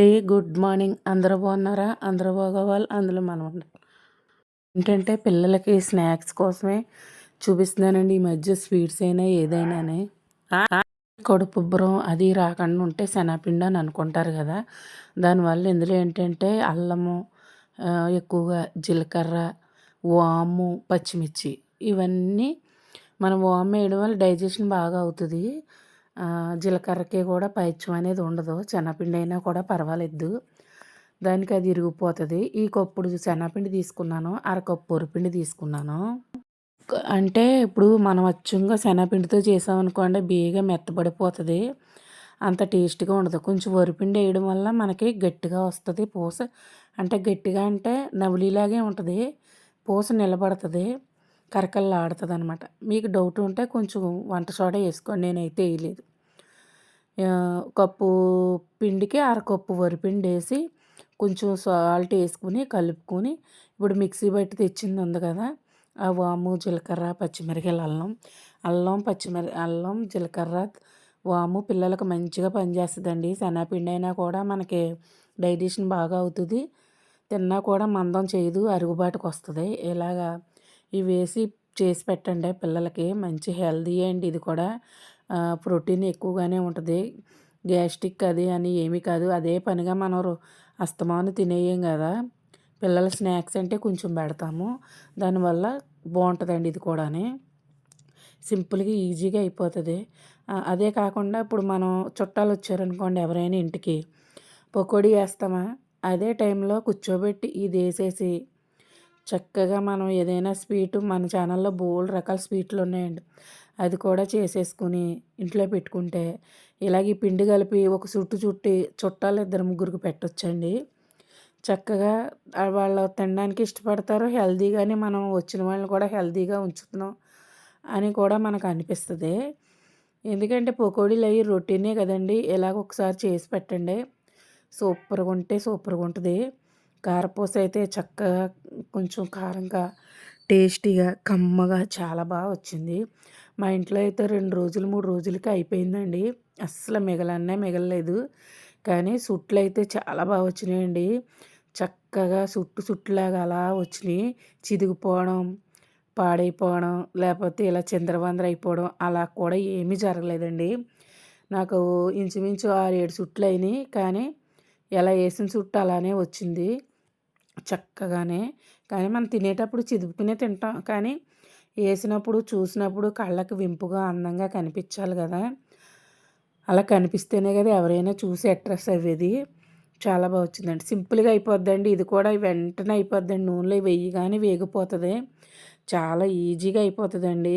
Good morning అందరూ బాగున్నారా? అందరూ బాగోవాలి అందులో మనం ఉండాలి. ఏంటంటే పిల్లలకి స్నాక్స్ కోసమే చూపిస్తున్నానండి. ఈ మధ్య స్వీట్స్ అయినా ఏదైనానే. కడుపుబ్బరం అది రాకుండా ఉంటే శనగపిండి అని అనుకుంటారు కదా. దానివల్ల ఇందులో ఏంటంటే అల్లము ఎక్కువగా జీలకర్ర వాము పచ్చిమిర్చి ఇవన్నీ మనం వాము వేయడం వల్ల డైజెషన్ బాగా అవుతుంది. జీలకర్రకి కూడా పైత్యం అనేది ఉండదు. శనగపిండి అయినా కూడా పర్వాలేదు. దానికి అది ఇరిగిపోతుంది. ఈ కప్పుడు శనగపిండి తీసుకున్నాను. అరకప్పు పొరిపిండి తీసుకున్నాను. అంటే ఇప్పుడు మనం అచ్చంగా శనగపిండితో చేసామనుకోండి బీగా మెత్తబడిపోతుంది. అంత టేస్ట్గా ఉండదు. కొంచెం వరిపిండి వేయడం వల్ల మనకి గట్టిగా వస్తుంది. పూస అంటే గట్టిగా అంటే నవలిలాగే ఉంటుంది. పూస నిలబడుతుంది. కరకల్లాడుతుంది అనమాట మీకు డౌట్ ఉంటే కొంచెం వంట సోడా వేసుకోండి నేనైతే వేయలేదు. కప్పు పిండికి అరకప్పు వరిపిండి వేసి కొంచెం సాల్ట్ వేసుకుని కలుపుకొని ఇప్పుడు మిక్సీ బట్టి తెచ్చింది ఉంది కదా ఆ వాము జీలకర్ర పచ్చిమిరకాయలు అల్లం. అల్లం పచ్చిమిర అల్లం జీలకర్ర వాము పిల్లలకు మంచిగా పనిచేస్తుందండి. శనగపిండి అయినా కూడా మనకి డైజెషన్ బాగా అవుతుంది. తిన్నా కూడా మందం చేయదు అరుగుబాటుకు వస్తుంది. ఇలాగా ఇవి వేసి చేసి పెట్టండి. పిల్లలకి మంచి హెల్దీ అండి ఇది కూడా ప్రోటీన్ ఎక్కువగానే ఉంటుంది. గ్యాస్ట్రిక్ అది అని ఏమీ కాదు. అదే పనిగా మనం అస్తమాను తినేయం కదా. పిల్లల స్నాక్స్ అంటే కొంచెం పెడతాము. దానివల్ల బాగుంటుందండి ఇది కూడానే. సింపుల్గా ఈజీగా అయిపోతుంది. అదే కాకుండా ఇప్పుడు మనం చుట్టాలు వచ్చారనుకోండి ఎవరైనా ఇంటికి పకోడీ వేస్తామా? అదే టైంలో కూర్చోబెట్టి ఇది వేసేసి చక్కగా మనం ఏదైనా స్వీటు మన ఛానల్లో బోల్డ్ రకాల స్వీట్లు ఉన్నాయండి. అది కూడా చేసేసుకుని ఇంట్లో పెట్టుకుంటే ఇలాగ ఈ పిండి కలిపి ఒక చుట్టు చుట్టి చుట్టాలు ఇద్దరు ముగ్గురికి పెట్టొచ్చండి. చక్కగా వాళ్ళు తినడానికి ఇష్టపడతారు హెల్తీగానే మనం వచ్చిన వాళ్ళని కూడా హెల్తీగా ఉంచుతున్నాం అని కూడా మనకు అనిపిస్తుంది. ఎందుకంటే పకోడీలు అవి రొటీనే కదండి ఇలాగ ఒకసారి చేసి పెట్టండి. సూపర్గా ఉంటే సూపర్గా ఉంటుంది. కారపూస అయితే చక్కగా కొంచెం కారంగా టేస్టీగా కమ్మగా చాలా బాగా వచ్చింది. మా ఇంట్లో అయితే రెండు రోజులు మూడు రోజులకి అయిపోయిందండి. అస్సలు మిగలనే మిగలలేదు. కానీ సుట్లు అయితే చాలా బాగా వచ్చినాయండి. చక్కగా సుట్టు సుట్టులాగా అలా వచ్చినాయి. చిదిగిపోవడం పాడైపోవడం లేకపోతే ఇలా చిందరవందర అయిపోవడం అలా కూడా ఏమీ జరగలేదండి. నాకు ఇంచుమించు ఆరు ఏడు సుట్లు అయినాయి. కానీ ఎలా వేసిన సుట్టు అలానే వచ్చింది. చక్కగానే కానీ మనం తినేటప్పుడు చిదుపుకునే తింటాం. కానీ వేసినప్పుడు చూసినప్పుడు కళ్ళకు వింపుగా అందంగా కనిపించాలి కదా. అలా కనిపిస్తేనే కదా ఎవరైనా చూసి అట్రాక్ట్ అయ్యేది. చాలా బాగా వచ్చిందండి. సింపుల్గా అయిపోద్దండి. ఇది కూడా వెంటనే అయిపోద్దండి. నూనెలో వేయగానే వేగిపోతుంది. చాలా ఈజీగా అయిపోతుందండి.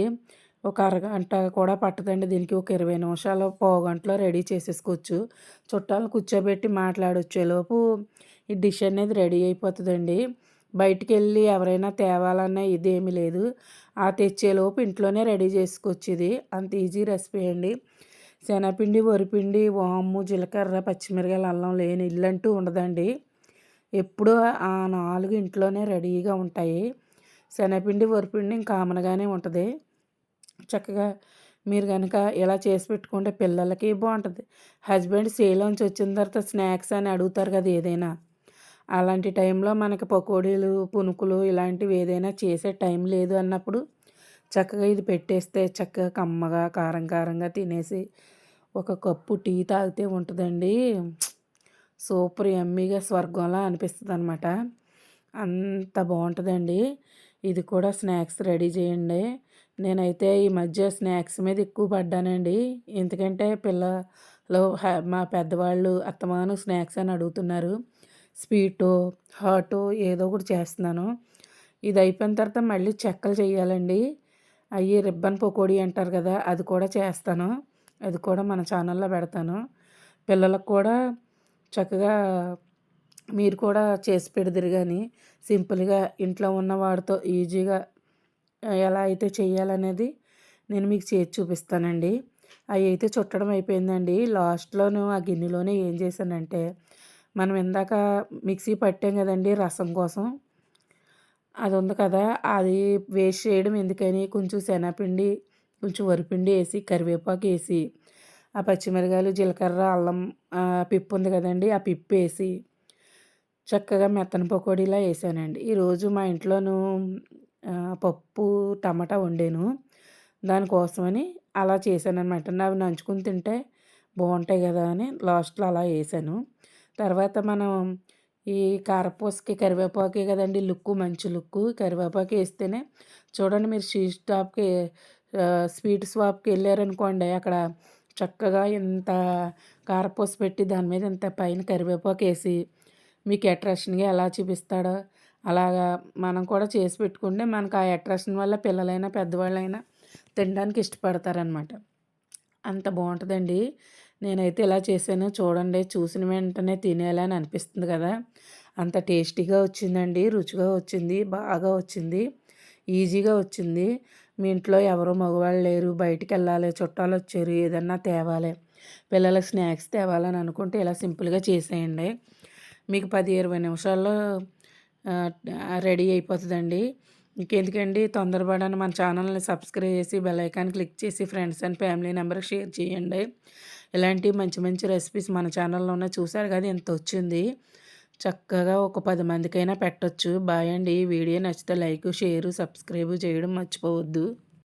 ఒక అరగంట కూడా పట్టదండి. దీనికి ఒక ఇరవై నిమిషాలు పావు గంటలో రెడీ చేసేసుకోవచ్చు. చుట్టాలు కూర్చోబెట్టి మాట్లాడొచ్చేలోపు ఈ డిష్ అనేది రెడీ అయిపోతుందండి. బయటికి వెళ్ళి ఎవరైనా తేవాలన్నా ఇదేమీ లేదు. ఆ తెచ్చేలోపు ఇంట్లోనే రెడీ చేసుకొచ్చేది. అంత ఈజీ రెసిపీ అండి. శనగపిండి వరిపిండి వాము జీలకర్ర పచ్చిమిరకాయలు అల్లం లేని ఇల్లు అంటూ ఉండదండి. ఎప్పుడూ ఆ నాలుగు ఇంట్లోనే రెడీగా ఉంటాయి. శనగపిండి వరిపిండి కామన్గానే ఉంటుంది. చక్కగా మీరు కనుక ఇలా చేసి పెట్టుకుంటే పిల్లలకి బాగుంటుంది. హస్బెండ్ సేలోంచి వచ్చిన తర్వాత స్నాక్స్ అని అడుగుతారు కదా ఏదైనా. అలాంటి టైంలో మనకి పకోడీలు పునుకులు ఇలాంటివి ఏదైనా చేసే టైం లేదు అన్నప్పుడు చక్కగా ఇది పెట్టేస్తే చక్కగా కమ్మగా కారం కారంగా తినేసి ఒక కప్పు టీ తాగితే ఉంటుందండి. సూపర్ ఎమ్మీగా స్వర్గంలా అనిపిస్తుంది అనమాట అంత బాగుంటుందండి. ఇది కూడా స్నాక్స్ రెడీ చేయండి. నేనైతే ఈ మధ్య స్నాక్స్ మీద ఎక్కువ పడ్డానండి. ఎందుకంటే పిల్లలు మా పెద్దవాళ్ళు అత్తమాను స్నాక్స్ అని అడుగుతున్నారు. స్వీటు హాటో ఏదో ఒకటి చేస్తున్నాను. ఇది అయిపోయిన తర్వాత మళ్ళీ చెక్కలు చేయాలండి. అవి రిబ్బన్ పకోడీ అంటారు కదా అది కూడా చేస్తాను. అది కూడా మన ఛానల్లో పెడతాను. పిల్లలకు కూడా చక్కగా మీరు కూడా చేసి పెడదురు కానీ సింపుల్గా ఇంట్లో ఉన్న వాడితో ఈజీగా ఎలా అయితే చేయాలనేది నేను మీకు చేసి చూపిస్తానండి. అవి అయితే చుట్టడం అయిపోయిందండి. లాస్ట్లోను ఆ గిన్నెలోనే ఏం చేశానంటే మనం ఇందాక మిక్సీ పట్టాం కదండి రసం కోసం. అది ఉంది కదా అది వేస్ట్ చేయడం ఎందుకని? కొంచెం శనగపిండి కొంచెం వరిపిండి వేసి కరివేపాకు వేసి ఆ పచ్చిమిరకాయలు జీలకర్ర అల్లం పిప్పు ఉంది కదండి ఆ పిప్పు వేసి చక్కగా మెత్తన పకోడీలా వేసానండి. ఈరోజు మా ఇంట్లోనూ పప్పు టమాటా వండాను. దానికోసమని అలా చేశాను అనమాట అవి నంచుకుని తింటే బాగుంటాయి కదా అని లాస్ట్లో అలా వేసాను. తర్వాత మనం ఈ కారపూసకి కరివేపాకే కదండి లుక్కు మంచి లుక్కు. కరివేపాకు వేస్తేనే చూడండి మీరు స్వీట్ స్టాప్కి స్వీట్ షాప్కి వెళ్ళారనుకోండి అక్కడ చక్కగా ఇంత కారపూస పెట్టి దాని మీద ఇంత పైన కరివేపాకు వేసి మీకు అట్రాక్షన్గా ఎలా చూపిస్తాడో అలాగా మనం కూడా చేసి పెట్టుకుంటే మనకు ఆ అట్రాక్షన్ వల్ల పిల్లలైనా పెద్దవాళ్ళైనా తినడానికి ఇష్టపడతారనమాట అంత బాగుంటుందండి. నేనైతే ఇలా చేశాను చూడండి. చూసిన వెంటనే తినేయాలని అనిపిస్తుంది కదా. అంత టేస్టీగా వచ్చిందండి. రుచిగా వచ్చింది. బాగా వచ్చింది. ఈజీగా వచ్చింది. మీ ఇంట్లో ఎవరో మగవాళ్ళు లేరు. బయటికి వెళ్ళాలి. చుట్టాలు వచ్చారు. ఏదన్నా తేవాలి. పిల్లలకు స్నాక్స్ తేవాలని అనుకుంటే ఇలా సింపుల్గా చేసేయండి. మీకు పది ఇరవై నిమిషాల్లో రెడీ అయిపోతుందండి. ఇంకెందుకండి? తొందరపడని మన ఛానల్ని సబ్స్క్రైబ్ చేసి బెల్ ఐకాన్ క్లిక్ చేసి ఫ్రెండ్స్ అండ్ ఫ్యామిలీ నెంబర్కి షేర్ చేయండి. ఇలాంటి మంచి మంచి రెసిపీస్ మన ఛానల్లోనే చూసారు కదా ఇంత వచ్చింది. చక్కగా ఒక పది మందికైనా పెట్టచ్చు. బాయ్ అండి. వీడియో నచ్చితే లైక్ షేరు సబ్స్క్రైబ్ చేయడం మర్చిపోవద్దు.